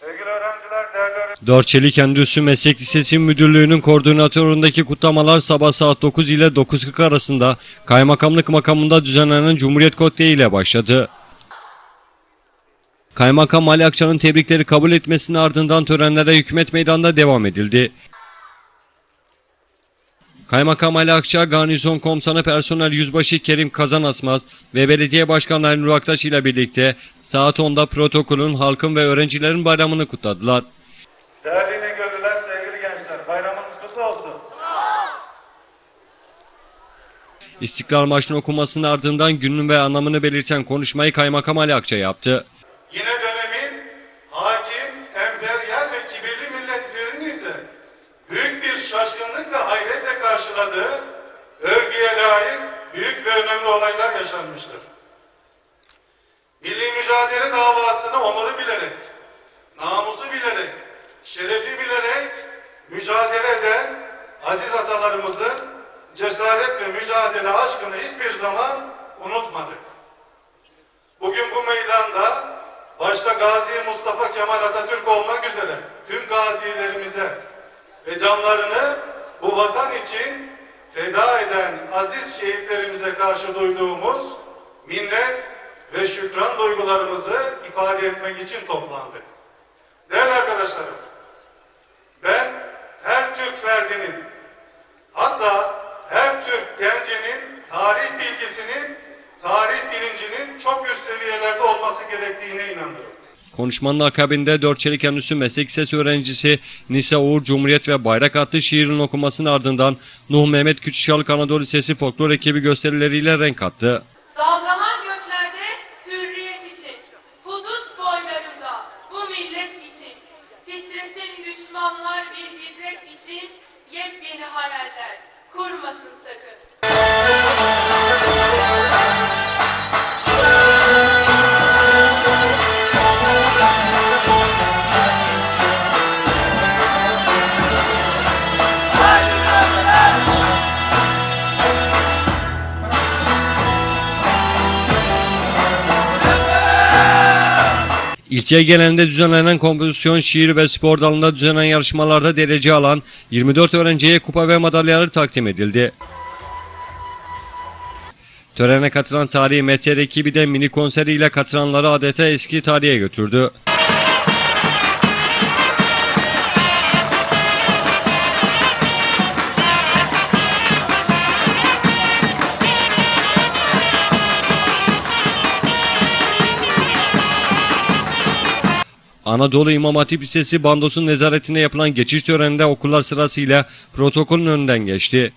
Sevgili öğrenciler, değerli Endüstri Meslek Lisesi Müdürlüğü'nün koordinatöründeki kutlamalar sabah saat 9 ile 9.40 arasında kaymakamlık makamında düzenlenen Cumhuriyet Kotleyi ile başladı. Kaymakam Ali Akça'nın tebrikleri kabul etmesinin ardından törenlere hükümet meydanında devam edildi. Kaymakam Ali Akça, Garnizon Komutanı Personel Yüzbaşı Kerim Kazanasmaz ve Belediye Başkanı Nur Aktaş ile birlikte saat 10'da protokolün, halkın ve öğrencilerin bayramını kutladılar. Değerli İnegöllüler, sevgili gençler, bayramınız kutlu olsun. İstiklal Marşı'nın okunmasının ardından günün ve anlamını belirten konuşmayı Kaymakam Ali Akça yaptı. Yine dönemin hakim, emperyal ve kibirli milletlerinin ise büyük bir şaşkınlık ve karşıladığı övgüye layık büyük ve önemli olaylar yaşanmıştır. Milli mücadele davasını onuru bilerek, namusu bilerek, şerefi bilerek mücadele eden aziz atalarımızın cesaret ve mücadele aşkını hiçbir zaman unutmadık. Bugün bu meydanda başta Gazi Mustafa Kemal Atatürk olmak üzere tüm gazilerimize ve canlarını bu vatan için feda eden aziz şehitlerimize karşı duyduğumuz minnet ve şükran duygularımızı ifade etmek için toplandık. Değerli arkadaşlarım, ben her Türk ferdinin hatta her Türk gencinin tarih bilgisinin, tarih bilincinin çok üst seviyelerde olması gerektiğine inanıyorum. Konuşmanın akabinde Dörtçelik Endüstri Meslek Lisesi öğrencisi Nisa Uğur Cumhuriyet ve Bayrak adlı şiirin okunmasının ardından Nuh Mehmet Küçükçalık Anadolu Lisesi folklor ekibi gösterileriyle renk attı. Dalgalan göklerde hürriyet için, Kudüs boylarında bu millet için, titresin düşmanlar bir ibret için, yepyeni hayaller İlçe genelinde düzenlenen kompozisyon, şiir ve spor dalında düzenlenen yarışmalarda derece alan 24 öğrenciye kupa ve madalyalar takdim edildi. Törene katılan tarihi Meteor ekibi de mini konseriyle katılanları adeta eski tarihe götürdü. Anadolu İmam Hatip Lisesi bandosun nezaretinde yapılan geçiş töreninde okullar sırasıyla protokolün önünden geçti.